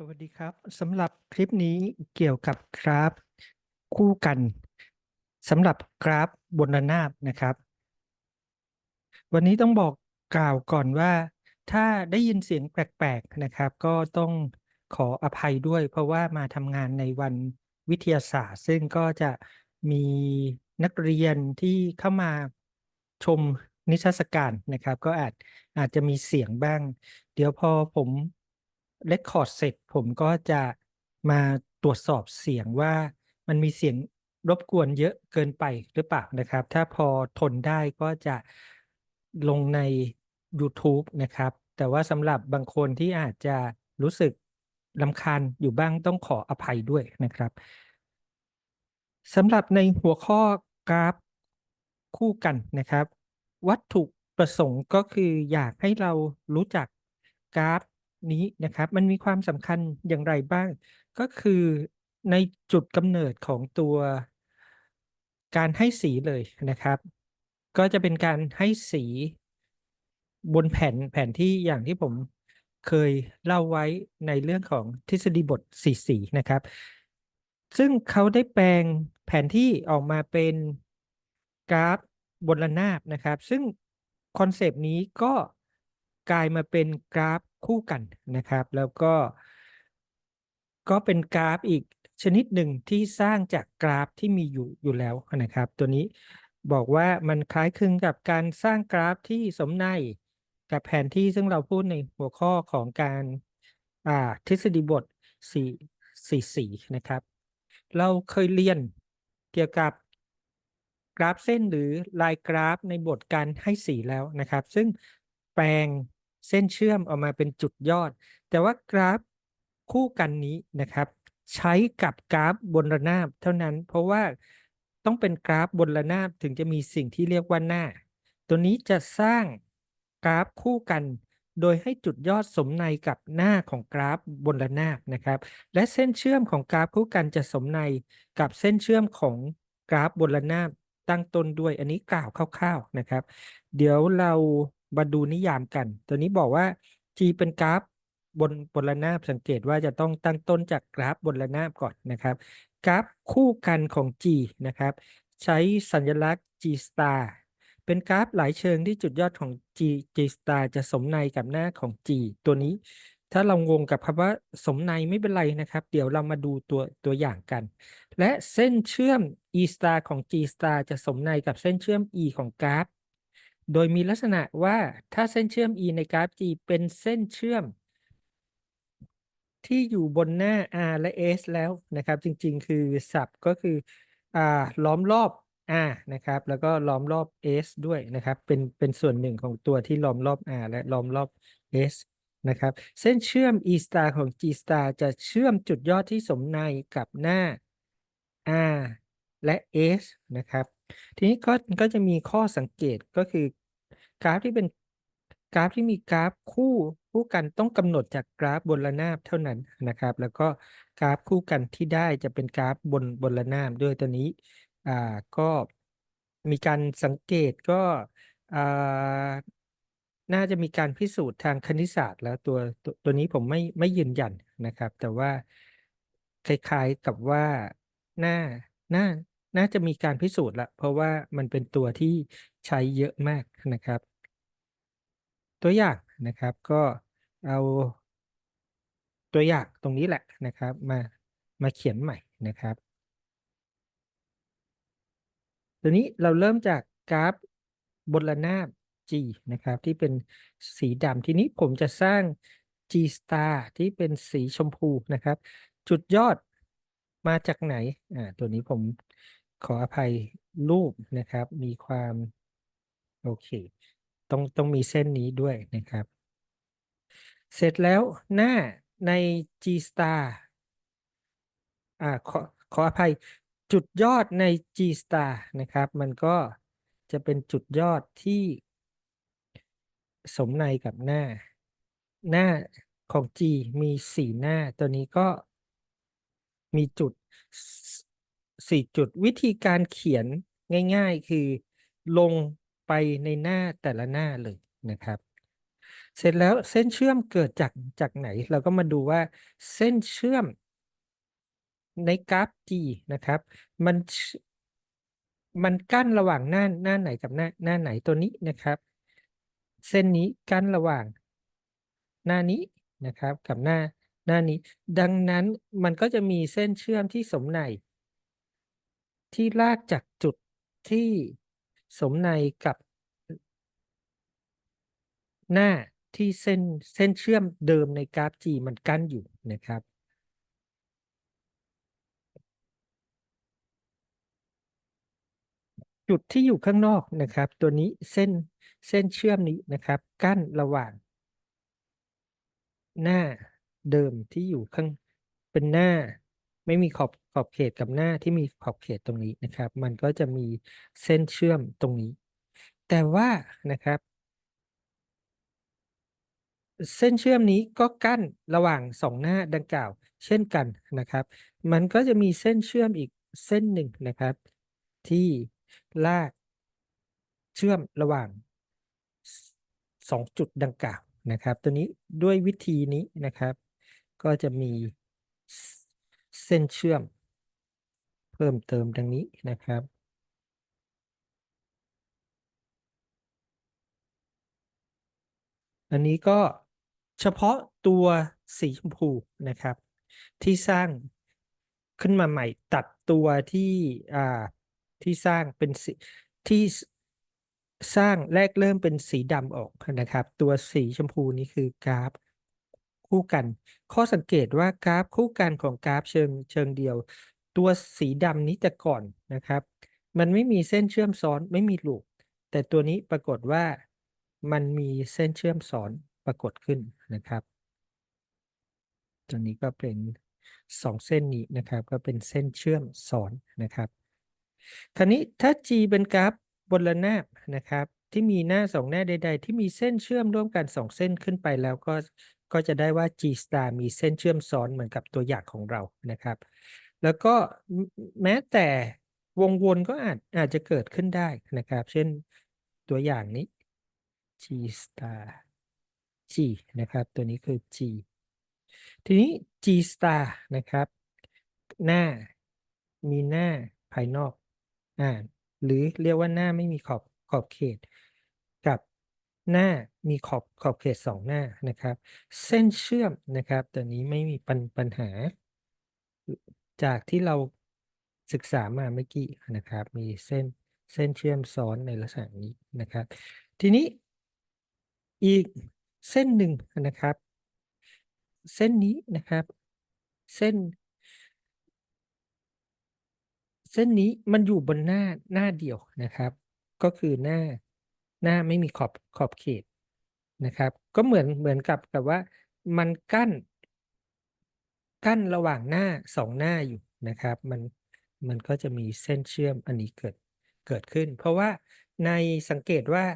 สวัสดีครับสำหรับคลิปนี้เกี่ยวกับกราฟคู่กันสำหรับกราฟบนระนาบนะครับ วันนี้ต้องบอกกล่าวก่อนว่า ถ้าได้ยินเสียงแปลกๆนะครับ ก็ต้องขออภัยด้วย เพราะว่ามาทำงานในวันวิทยาศาสตร์ ซึ่งก็จะมีนักเรียนที่เข้ามาชมนิทรรศการนะครับ ก็อาจอาจจะมีเสียงบ้าง เดี๋ยวพอผม เลคคอร์ดเสร็จผมก็จะมาตรวจสอบเสียงว่ามันมีเสียงรบกวนเยอะเกินไปหรือเปล่านะครับ ถ้าพอทนได้ก็จะลงใน YouTube นะครับ แต่ว่าสำหรับบางคนที่อาจจะรู้สึกลำคาญอยู่บ้างต้องขออภัยด้วยนะครับสำหรับในหัวข้อกราฟคู่กันนะครับ วัตถุประสงค์ก็คืออยากให้เรารู้จักกราฟ นี้นะครับ มันมีความสำคัญอย่างไรบ้าง ก็คือในจุดกำเนิดของตัวการให้สีเลยนะครับ ก็จะเป็นการให้สีบนแผ่นแผนที่อย่างที่ผมเคยเล่าไว้ในเรื่องของทฤษฎีบทสีสีนะครับ ซึ่งเขาได้แปลงแผนที่ออกมาเป็นกราฟบนระนาบนะครับ ซึ่งคอนเซปต์นี้ก็ กลายมาเป็นกราฟคู่กันนะครับ แล้วก็ ก็เป็นกราฟอีกชนิดหนึ่งที่สร้างจากกราฟที่มีอยู่อยู่แล้วนะครับ ตัวนี้บอกว่ามันคล้ายคลึงกับการสร้างกราฟที่สมในกับแผนที่ซึ่งเราพูดในหัวข้อของการอ่าทฤษฎีบทสี่สี่สี่นะครับ เราเคยเรียนเกี่ยวกับกราฟเส้นหรือลายกราฟในบทการให้สีแล้วนะครับ ซึ่งแปลง เส้นเชื่อมออกมาเป็นจุดยอด แต่ว่ากราฟคู่กันนี้นะครับ ใช้กับกราฟบนระนาบเท่านั้น เพราะว่าต้องเป็นกราฟบนระนาบถึงจะมีสิ่งที่เรียกว่าหน้า ตัวนี้จะสร้างกราฟคู่กัน โดยให้จุดยอดสมในกับหน้าของกราฟบนระนาบนะครับ และเส้นเชื่อมของกราฟคู่กันจะสมในกับเส้นเชื่อมของกราฟบนระนาบตั้งต้นด้วยอันนี้กล่าวคร่าวๆนะครับ เดี๋ยวเรา มาดูนิยามกัน ตัวนี้บอกว่า G เป็นกราฟบนบนระนาบสังเกตว่าจะต้องตั้งต้นจากกราฟบนระนาบก่อนนะครับ กราฟคู่กันของ G นะครับ ใช้สัญลักษณ์ G star เป็นกราฟหลายเชิงที่จุดยอดของ G G star จะสมในกับหน้าของ G ตัวนี้ ถ้าเรางงกับคำว่าสมในไม่เป็นไรนะครับ เดี๋ยวเรามาดูตัวตัวอย่างกัน และเส้นเชื่อม E star ของ G star จะสมในกับเส้นเชื่อม E ของกราฟ โดยมีลักษณะว่าถ้าเส้นเชื่อม E ในกราฟ G เป็นเส้นเชื่อม ที่อยู่บนหน้า R และ S แล้วนะครับ จริงๆ คือศัพท์ก็คืออ่าล้อมรอบ R นะครับ แล้วก็ล้อมรอบ S ด้วยนะครับ เป็นเป็นส่วนหนึ่งของตัวที่ล้อมรอบ R และล้อมรอบ S นะครับ เส้นเชื่อม E star ของ G star จะเชื่อมจุดยอดที่สมในกับหน้า R และ S นะครับ ทีนี้ก็ก็จะมีข้อสังเกตก็คือกราฟที่เป็นกราฟที่มีกราฟคู่คู่กันต้องกำหนดจากกราฟบนระนาบเท่านั้นนะครับ แล้วก็กราฟคู่กันที่ได้จะเป็นกราฟบนบนระนาบด้วยตัวนี้อ่าก็มีการสังเกตก็อ่าน่าจะมีการพิสูจน์ทางคณิตศาสตร์ แล้วตัวตัวตัวนี้ผมไม่ไม่ยืนยันนะครับ แต่ว่าคล้ายๆกับว่าน่าน่า น่าจะมีการพิสูจน์ละ เพราะว่ามันเป็นตัวที่ใช้เยอะมากนะครับ ตัวอย่างนะครับก็เอาตัวอย่างตรงนี้แหละนะครับ มามาเขียนใหม่นะครับ ตัวนี้เราเริ่มจากกราฟบนระนาบ G นะครับ ที่เป็นสีดำทีนี้ผมจะสร้าง G star ที่เป็นสีชมพูนะครับ จุดยอดมาจากไหนอ่าตัวนี้ผม ขออภัยรูปนะครับ มีความโอเค ต้องต้องมีเส้นนี้ด้วยนะครับ เสร็จแล้วหน้าใน G star อ่าขอขออภัยจุดยอดใน G star นะครับ มันก็จะเป็นจุดยอดที่สมในกับหน้า หน้าของ G มีสี่หน้า ตัวนี้ก็มีจุด สี่จุดวิธีการเขียนง่าย ๆ คือลงไปในหน้าแต่ละหน้าเลยนะครับ เสร็จแล้วเส้นเชื่อมเกิดจากจากไหน เราก็มาดูว่าเส้นเชื่อมในกราฟ G นะครับ มันมันกั้นระหว่างหน้าหน้าไหนกับหน้าหน้าไหนตัวนี้นะครับ เส้นนี้กั้นระหว่าง หน้านี้นะครับกับหน้าหน้านี้ ดังนั้นมันก็จะมีเส้นเชื่อมที่สมใน ที่ลากจากจุดที่สมในกับหน้าที่เส้นเส้นเชื่อมเดิมในกราฟ G มันกั้นอยู่นะครับ จุดที่อยู่ข้างนอกนะครับ ตัวนี้เส้นเส้นเชื่อมนี้นะครับ กั้นระหว่าง หน้าเดิมที่อยู่ข้างเป็นหน้า ไม่มีขอบขอบเขตกับหน้าที่มีขอบเขตตรงนี้นะครับ มันก็จะมีเส้นเชื่อมตรงนี้ แต่ว่านะครับ เส้นเชื่อมนี้ก็กั้นระหว่างสองหน้าดังกล่าว เช่นกันนะครับ มันก็จะมีเส้นเชื่อมอีกเส้นหนึ่งนะครับ ที่ลากเชื่อมระหว่างสองจุดดังกล่าวนะครับ ตัวนี้ด้วยวิธีนี้นะครับ ก็จะมี เส้นเชื่อม เพิ่มเติมดังนี้นะครับ อันนี้ก็เฉพาะตัวสีชมพูนะครับ ที่สร้างขึ้นมาใหม่ตัดตัวที่อ่าที่สร้างเป็นสีที่สร้างแรกเริ่มเป็นสีดำออกนะครับ ตัวสีชมพูนี้คือกราฟ คู่กัน ข้อสังเกตว่ากราฟคู่กันของกราฟเชิงเชิงเดียว ตัวสีดำนี้แต่ก่อนนะครับ มันไม่มีเส้นเชื่อมซ้อนไม่มีลูกแต่ตัวนี้ปรากฏว่ามันมีเส้นเชื่อมซ้อนปรากฏขึ้นนะครับตัวนี้ก็เป็นสองเส้นนี้นะครับ ก็เป็นเส้นเชื่อมซ้อนนะครับคราวนี้ถ้า G เป็นกราฟบนระนาบนะครับ ที่มีหน้าสองหน้าใด ๆ ที่มีเส้นเชื่อมร่วมกันสองเส้นขึ้นไปแล้วก็ ก็จะได้ว่า G star มีเส้นเชื่อมซ้อนเหมือนกับตัวอย่างของเรานะครับ แล้วก็แม้แต่วงวนก็อาจอาจจะเกิดขึ้นได้นะครับ เช่นตัวอย่างนี้ G star G นะครับ ตัวนี้คือ G ทีนี้ G star นะครับ หน้ามีหน้าภายนอกอ่าหรือเรียกว่าหน้าไม่มีขอบขอบเขต กับ หน้ามีขอบขอบเขตสองหน้านะครับ เส้นเชื่อมนะครับตัวนี้ไม่มีปัญปัญหา จากที่เราศึกษามาเมื่อกี้นะครับ มีเส้นเส้นเชื่อมซ้อนในลักษณะนี้นะครับ ทีนี้อีกเส้นหนึ่งนะครับ เส้นนี้นะครับ เส้น เส้นนี้มันอยู่บนหน้าหน้าเดียวนะครับ ก็คือหน้า หน้าไม่มีขอบขอบเขตนะครับ ก็เหมือนเหมือนกับกับว่ามันกั้น กั้นระหว่างหน้าสองหน้าอยู่นะครับ มันมันก็จะมีเส้นเชื่อมอันนี้เกิดเกิดขึ้น เพราะว่าในสังเกตว่า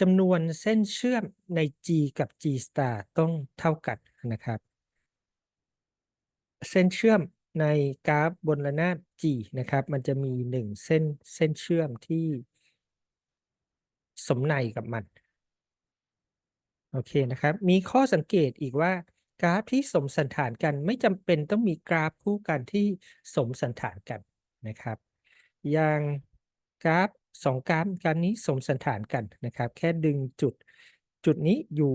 จำนวนเส้นเชื่อมใน G กับ G star ต้องเท่ากันนะครับ เส้นเชื่อมในกราฟบนระนาบ G นะครับ มันจะมีหนึ่งเส้นเส้นเชื่อมที่ สมในกับมัน โอเคนะครับ มีข้อสังเกตอีกว่ากราฟที่สมสันฐานกัน ไม่จำเป็นต้องมีกราฟคู่กันที่สมสันฐานกันนะครับ อย่างกราฟสองกราฟการนี้สมสันฐานกันนะครับ แค่ดึงจุดจุดนี้อยู่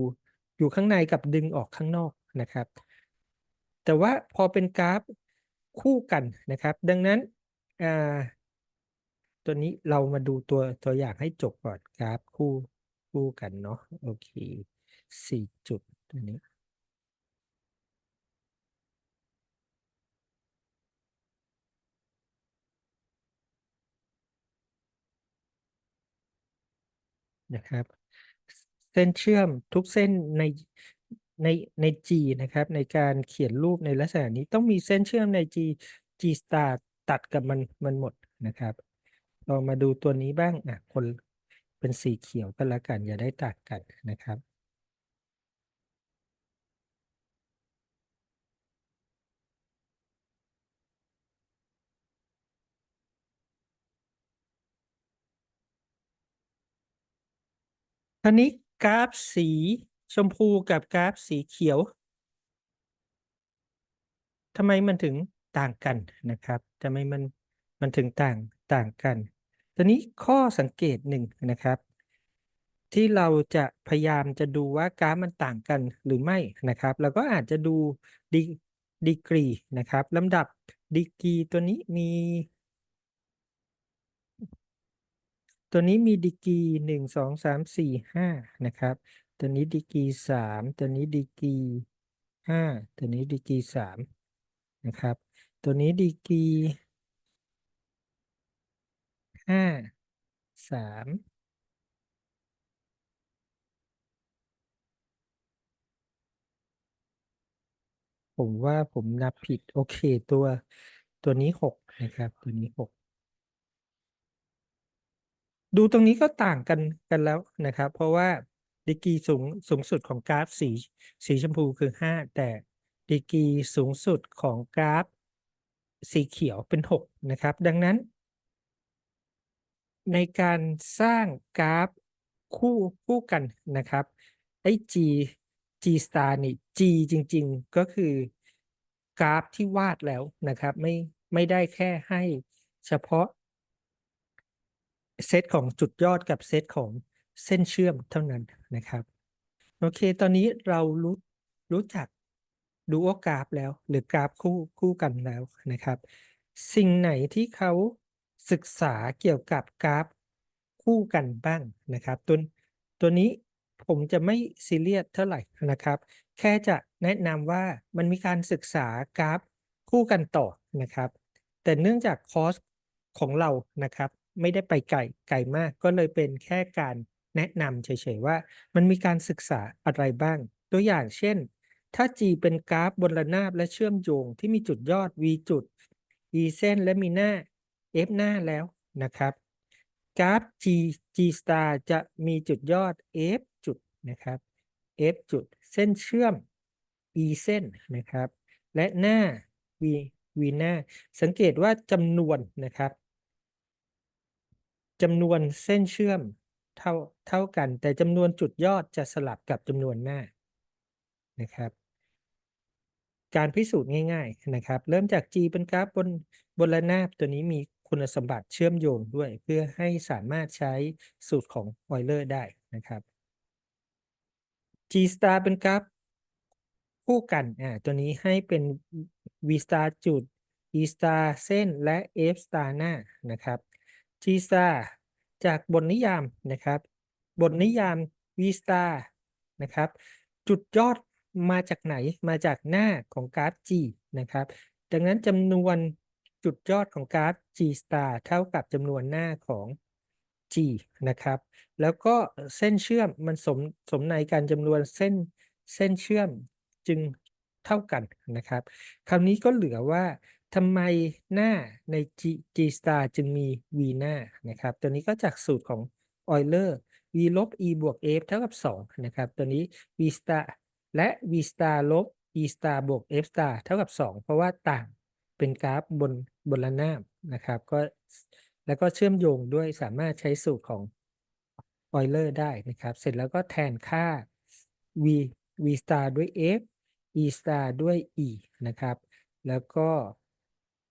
อยู่ข้างในกับดึงออกข้างนอกนะครับ แต่ว่าพอเป็นกราฟคู่กันนะครับ ดังนั้นอ่า ตัวนี้เรามาดูตัวตัวอย่างให้จบก่อนกราฟคู่คู่กันเนาะโอเคสี่จุดตัวนี้นะครับ เส้นเชื่อมทุกเส้นในในใน G นะครับ ในการเขียนรูปในลักษณะนี้ต้องมีเส้นเชื่อมใน G G star ตัดกับมันมันหมดนะครับ เรามาดูตัวนี้บ้างอะคนเป็นสีเขียวก็แล้วกัน อย่าได้ตัดกันนะครับครานี้กราฟสีชมพูกับกราฟสีเขียวทำไมมันถึงต่างกันนะครับทำไมมันมันถึงต่างต่างกัน ตอนนี้ข้อสังเกตหนึ่งนะครับ ที่เราจะพยายามจะดูว่ากราฟมันต่างกันหรือไม่นะครับเราก็อาจจะดูดีดีกรีนะครับลำดับดีกรีตัวนี้มี ตัวนี้มีดีกรีหนึ่งสองสามสี่ห้านะครับ ตัวนี้ดีกรีสามตัวนี้ดีกรีห้าตัวนี้ดีกรีสามนะครับ ตัวนี้ดีกรี ห้าสามผมว่าผมนับผิด โอเคตัว ตัวนี้หกนะครับ ตัวนี้หกดูตรงนี้ก็ต่างกันกันแล้วนะครับ เพราะว่าดีกรีสูงสูงสุดของกราฟสีสีชมพูคือห้าแต่ดีกรีสูงสุดของกราฟสีเขียวเป็นหกนะครับ ดังนั้น ในการสร้างกราฟคู่คู่กันนะครับไอ้ G G star นี่ G จริง ๆ ก็คือกราฟที่วาดแล้วนะครับไม่ไม่ได้แค่ให้เฉพาะเซตของจุดยอดกับเซตของเส้นเชื่อมเท่านั้นนะครับ โอเค ตอนนี้เรารู้รู้จักดูโอกราฟแล้ว หรือกราฟคู่คู่กันแล้วนะครับ สิ่งไหนที่เขา ศึกษาเกี่ยวกับกราฟคู่กันบ้างนะครับ ตัวตัวนี้ผมจะไม่ซีเรียสเท่าไหร่นะครับ แค่จะแนะนำว่ามันมีการศึกษากราฟคู่กันต่อนะครับ แต่เนื่องจากคอสของเรานะครับ ไม่ได้ไปไกลไกลมาก ก็เลยเป็นแค่การแนะนำเฉยๆว่า มันมีการศึกษาอะไรบ้าง ตัวอย่างเช่น ถ้า G เป็นกราฟบนระนาบและเชื่อมโยงที่มีจุดยอด V จุด E เส้นและมีหน้า F หน้าแล้วนะครับกราฟ G G star จะมีจุดยอด F จุดนะครับ F จุดเส้นเชื่อม E เส้นนะครับ และหน้า V V หน้า สังเกตว่าจำนวนนะครับจำนวนเส้นเชื่อมเท่าเท่ากัน แต่จำนวนจุดยอดจะสลับกับจำนวนหน้านะครับ การพิสูจน์ง่าย ๆนะครับ เริ่มจาก G เป็นกราฟบนบนระนาบตัวนี้มี คุณสมบัติเชื่อมโยงด้วย เพื่อให้สามารถใช้สูตรของออยเลอร์ได้นะครับ G star เป็นกราฟคู่กันอ่าตัวนี้ให้เป็น V star จุด E star เส้นและ F star หน้านะครับ G star จากบทนิยามนะครับ บทนิยาม V star นะครับ จุดยอดมาจากไหนมาจากหน้าของกราฟ G นะครับ ดังนั้นจำนวน จุดยอดของกราฟ G star เท่ากับจำนวนหน้าของ G นะครับ แล้วก็เส้นเชื่อมมันสมสมในการจำนวนเส้นเส้นเชื่อมจึงเท่ากันนะครับ คราวนี้ก็เหลือว่าทำไมหน้าใน G, G star จึงมี V หน้านะครับ ตัวนี้ก็จากสูตรของ Euler V ลบ E บวก F เท่ากับ 2 นะครับ ตัวนี้ V star และ V star ลบ E star บวก F star เท่ากับ 2 เพราะว่าต่าง เป็นกราฟบนบนระนาบนะครับ ก็แล้วก็เชื่อมโยงด้วยสามารถใช้สูตรของ Euler ได้นะครับ เสร็จแล้วก็แทนค่า V V star ด้วย F E star ด้วย E นะครับ แล้วก็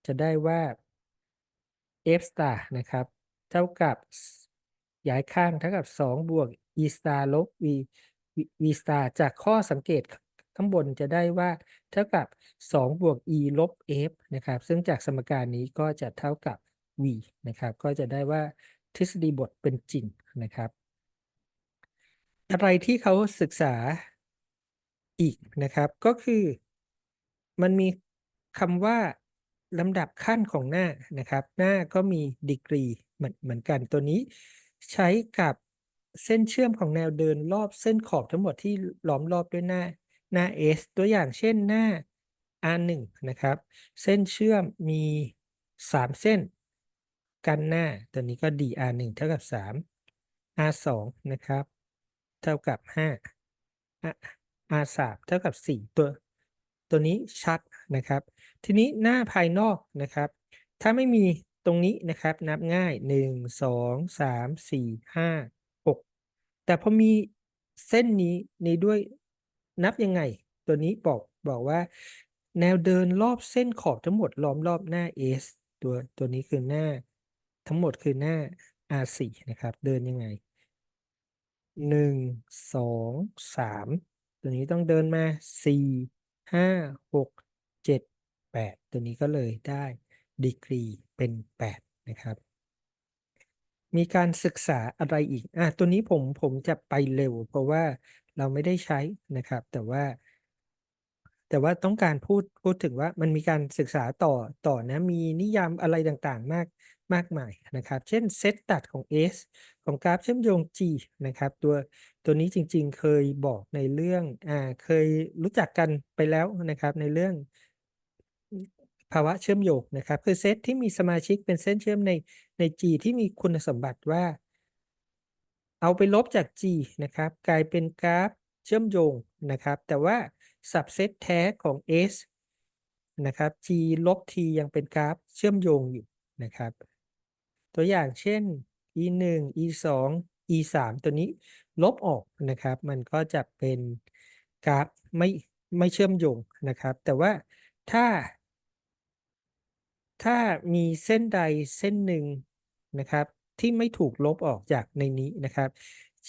จะได้ว่า F star นะครับ เท่ากับย้ายข้างเท่ากับ 2 บวก E star ลบ V V star จากข้อสังเกต ข้างบนจะได้ว่าเท่ากับ 2 บวก E ลบ F นะครับ ซึ่งจากสมการนี้ก็จะเท่ากับ V นะครับ ก็จะได้ว่าทฤษฎีบทเป็นจริงนะครับ อะไรที่เขาศึกษาอีกนะครับ ก็คือมันมีคำว่าลำดับขั้นของหน้านะครับ หน้าก็มีดีกรีเหมือนเหมือนกันตัวนี้ใช้กับเส้นเชื่อมของแนวเดินรอบเส้นขอบทั้งหมดที่ล้อมรอบด้วยหน้า หน้า S ตัวอย่างเช่นหน้า R1 นะครับ เส้นเชื่อมมี 3 เส้น กันหน้า ตัวนี้ก็ dr1 เท่ากับ 3 r2 นะครับ เท่ากับ 5 r3 เท่ากับ 4 ตัว ตัวนี้ชัดนะครับ ทีนี้หน้าภายนอกนะครับ ถ้าไม่มีตรงนี้นะครับ นับง่าย 1 2 3 4 5 6 แต่พอมีเส้นนี้นี้ด้วย นับยังไง ตัวนี้บอกบอกว่า แนวเดินรอบเส้นขอบทั้งหมดล้อมรอบหน้า S ตัวตัวนี้คือหน้า ทั้งหมดคือหน้า R4 นะครับ เดินยังไงหนึ่งสองสามตัวนี้ต้องเดินมาสี่ห้าหกเจ็ดแปดตัวนี้ก็เลยได้ดีกรีเป็นแปดนะครับมีการศึกษาอะไรอีก อะ ตัวนี้ผมผมจะไปเร็วเพราะว่า เราไม่ได้ใช้นะครับ แต่ว่า แต่ว่าต้องการพูดพูดถึงว่ามันมีการศึกษาต่อต่อนะมีนิยามอะไรต่างๆ มากมากมายนะครับ เช่นเซตตัดของ S ของกราฟเชื่อมโยง G นะครับ ตัวตัวนี้จริงๆเคยบอกในเรื่องอ่าเคยรู้จักกันไปแล้วนะครับ ในเรื่องภาวะเชื่อมโยงนะครับ คือเซตที่มีสมาชิกเป็นเส้นเชื่อมในใน G ที่มีคุณสมบัติว่า เอาไปลบจาก G นะครับ กลายเป็นกราฟเชื่อมโยงนะครับ แต่ว่า subset แท้ของ S นะครับ G ลบ T ยังเป็นกราฟเชื่อมโยงอยู่นะครับ ตัวอย่างเช่น e 1 e 2 e 3ตัวนี้ลบออกนะครับ มันก็จะเป็นกราฟไม่ไม่เชื่อมโยงนะครับ แต่ว่าถ้า ถ้ามีเส้นใดเส้นหนึ่งนะครับ ที่ไม่ถูกลบออกจากในนี้นะครับ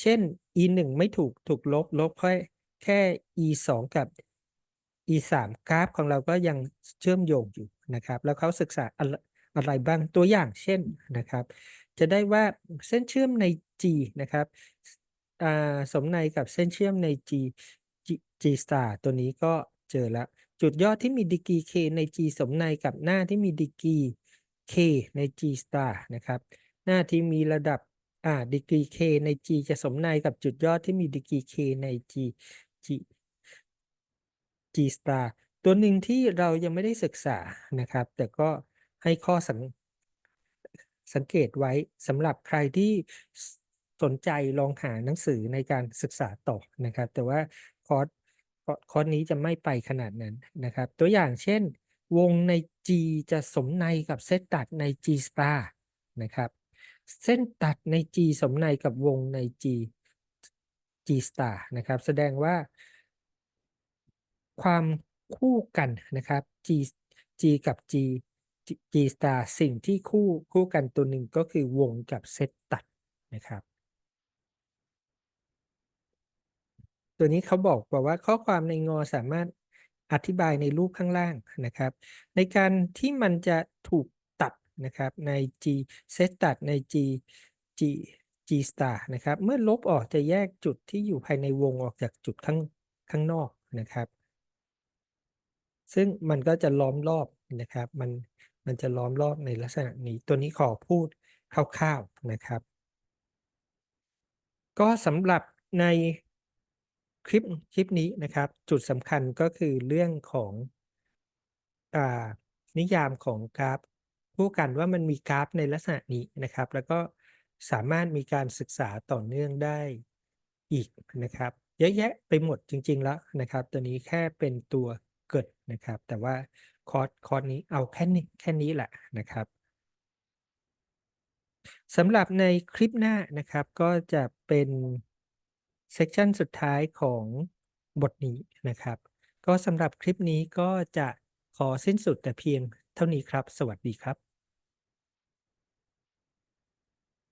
เช่น e 1ไม่ถูกถูกลบลบแค่แค่ e 2กับ e 3กราฟของเราก็ยังเชื่อมโยงอยู่นะครับ แล้วเขาศึกษาอะไรบ้างตัวอย่างเช่นนะครับ จะได้ว่าเส้นเชื่อมใน G นะครับสมในกับเส้นเชื่อมใน G, G star ตัวนี้ก็เจอแล้ว จุดยอดที่มีดีกรี k ใน G สมในกับหน้าที่มีดีกรี k ใน G star นะครับ หน้าที่มีระดับอ่าดีกรี k ใน G จะสมในกับจุดยอดที่มีดีกรี k ใน G G G star ตัวหนึ่งที่เรายังไม่ได้ศึกษานะครับ แต่ก็ให้ข้อสังสังเกตไว้สำหรับใครที่สนใจลองหาหนังสือในการศึกษาต่อนะครับ แต่ว่าคอร์สคอร์สนี้จะไม่ไปขนาดนั้นนะครับ ตัวอย่างเช่น วงใน G จะสมในกับเส้นตัดใน G star นะครับ เส้นตัดใน G สมในกับวงใน G G star นะครับ แสดงว่า ความคู่กันนะครับ G G กับ G G star สิ่งที่คู่คู่กันตัวหนึ่งก็คือวงกับเซตตัดนะครับ ตัวนี้เขาบอกบอกว่าข้อความในงอสามารถอธิบายในรูปข้างล่างนะครับ ในการที่มันจะถูก นะครับใน G เซตตัดใน G G G star นะครับเมื่อลบออกจะแยกจุดที่อยู่ภายในวงออกจากจุดข้างข้างนอกนะครับ ซึ่งมันก็จะล้อมรอบนะครับมันมันจะล้อมรอบในลักษณะนี้ ตัวนี้ขอพูดคร่าวๆนะครับ ก็สำหรับในคลิปคลิปนี้นะครับ จุดสำคัญก็คือเรื่องของอนิยามของกราฟ ผู้กันว่ามันมีกราฟในลักษณะนี้นะครับ แล้วก็สามารถมีการศึกษาต่อเนื่องได้อีกนะครับ เยอะแยะไปหมดจริง ๆ แล้วนะครับ ตัวนี้แค่เป็นตัวเกิดนะครับ แต่ว่าคอร์สคอร์สนี้เอาแค่นี้แค่นี้แหละนะครับสำหรับในคลิปหน้านะครับก็จะเป็นเซสชันสุดท้ายของบทนี้นะครับ ก็สำหรับคลิปนี้ก็จะขอสิ้นสุดแต่เพียงเท่านี้ครับ สวัสดีครับ